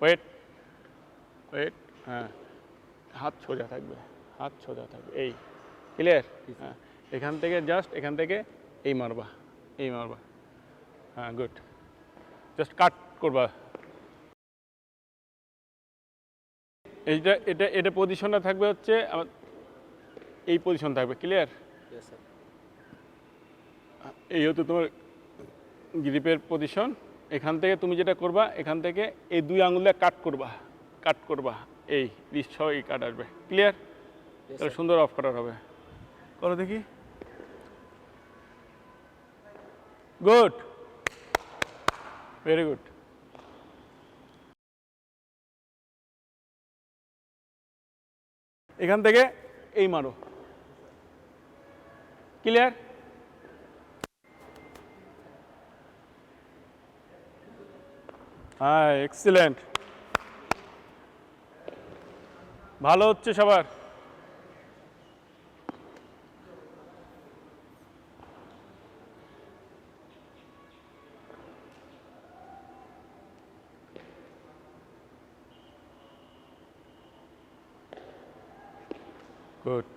Wait wait হ্যাঁ। হাত সোজা থাকবে। হাত সোজা থাকবে। এই ক্লিয়ার হ্যাঁ। এখান থেকে জাস্ট এখান থেকে এই মারবা। এই মারবা। হ্যাঁ গুড জাস্ট কাট করবা। এইটা এটা এটা পজিশনটা থাকবে হচ্ছে আমার এই পজিশন থাকবে। ক্লিয়ার এই হতো তোমার গ্রিপের পজিশন এখান থেকে তুমি যেটা করবা এখান থেকে এই দুই আঙুল কাট করবা কাট করবা। এই সহ এই কাট আসবে। ক্লিয়ার তাহলে সুন্দর অফ কাটার হবে। করো দেখি। গুড ভেরি গুড এখান থেকে এই মারো। ক্লিয়ার হ্যাঁ এক্সিলেন্ট ভালো হচ্ছে সবার। গুড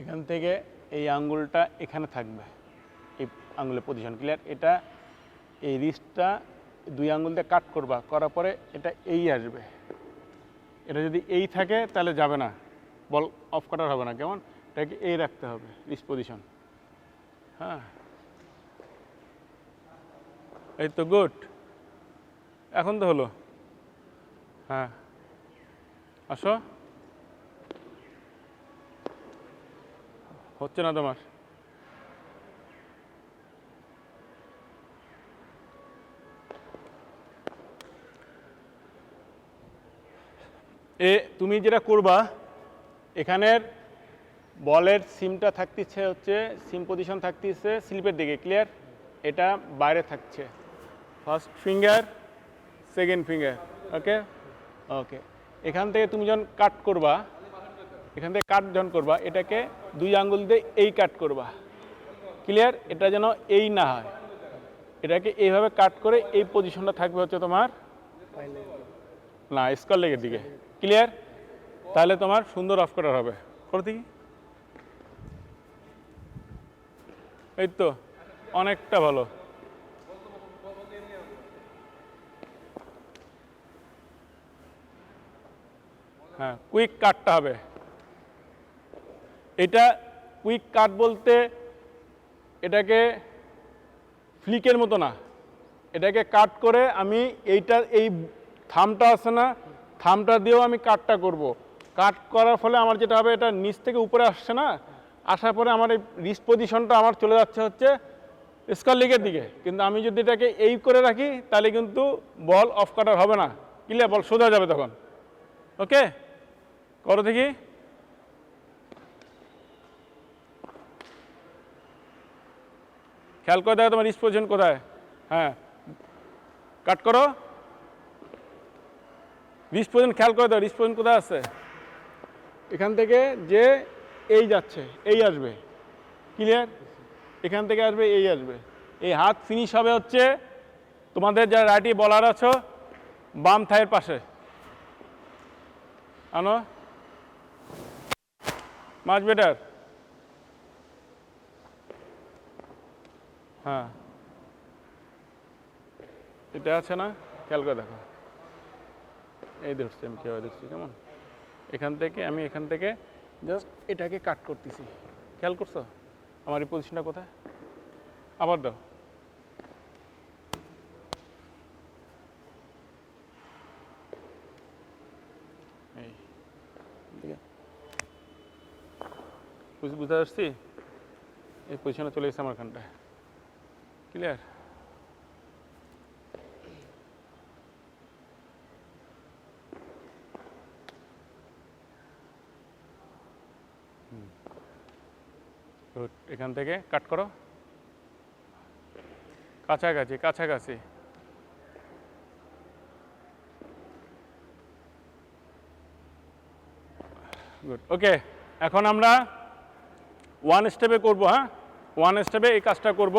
এখান থেকে এই আঙ্গুলটা এখানে থাকবে। এই আঙ্গুলের পজিশন ক্লিয়ার এটা এই রিস্টটা দুই আঙুল দিয়ে কাট করবা, করার পরে এটা এই আসবে। এটা যদি এই থাকে তাহলে যাবে না, বল অফ কাটার হবে না, কেমন? এটাকে এই রাখতে হবে রিস্ট পজিশন। হ্যাঁ। এই তো গুড। এখন তো হলো। হ্যাঁ। আসো। হচ্ছে না তোমার। এ, তুমি যেটা করবা, এখানের বলের সিমটা থাকতেছে হচ্ছে, সিম পজিশন থাকতেছে স্লিপের দিকে ক্লিয়ার এটা বাইরে থাকছে। First finger second finger okay okay এখান থেকে তুমি যখন কাট করবা, এখান থেকে কাট যখন করবা, এটাকে দুই আঙ্গুল দিয়ে এই কাট করবা। ক্লিয়ার এটা যেন এই না হয়। এটাকে এইভাবে কাট করে এই পজিশনটা থাকবে হচ্ছে তোমার না স্কল লেগের দিকে। ক্লিয়ার তাহলে তোমার সুন্দর অফ করার হবে। করো দেখি। এই তো, অনেকটা ভালো। হ্যাঁ কুইক কাটটা হবে। এটা কুইক কাট বলতে এটাকে ফ্লিকের মতো না। এটাকে কাট করে আমি এইটা, এই থামটা আছে না, থামটা দিয়েও আমি কাটটা করব। কাট করার ফলে আমার যেটা হবে, এটা নিচ থেকে উপরে আসছে না, আসার পরে আমার এই রিস্ট পজিশনটা আমার চলে যাচ্ছে হচ্ছে স্কার লিগের দিকে। কিন্তু আমি যদি এটাকে এই করে রাখি, তাহলে কিন্তু বল অফ কাটার হবে না। ক্লিয়ার বল সোজা যাবে তখন। ওকে করো দেখি। খেয়াল করে দেখো তোমার রিস্ট পজিশন কোথায়। হ্যাঁ। কাট করো। রিস্ট পজিশন খেয়াল করে দাও রিস্ট পজিশন কোথায় আছে? এখান থেকে যে এই যাচ্ছে, এই আসবে। ক্লিয়ার এখান থেকে আসবে, এই আসবে। এই হাত ফিনিশ হবে হচ্ছে তোমাদের যারা রাইটি বলার আছো, বাম থাইয়ের পাশে। আনো। মাছ বেটার হ্যাঁ। এটা আছে না? খেয়াল করে দেখো। এই ধরছি আমি কীভাবে দেখছি? কেমন? এখান থেকে আমি এখান থেকে জাস্ট এটাকে কাট করতেছি। খেয়াল করছ? আমার এই পজিশনটা কোথায়? আবার দাও। বুঝতে পারছি এই পজিশনে চলে এসেছে আমার খানটায় ক্লিয়ার গুড এখান থেকে কাট করো। কাছাকাছি কাছাকাছি। গুড ওকে এখন আমরা ওয়ান স্টেপে করব হ্যাঁ? ওয়ান স্টেপে এই কাজটা করব।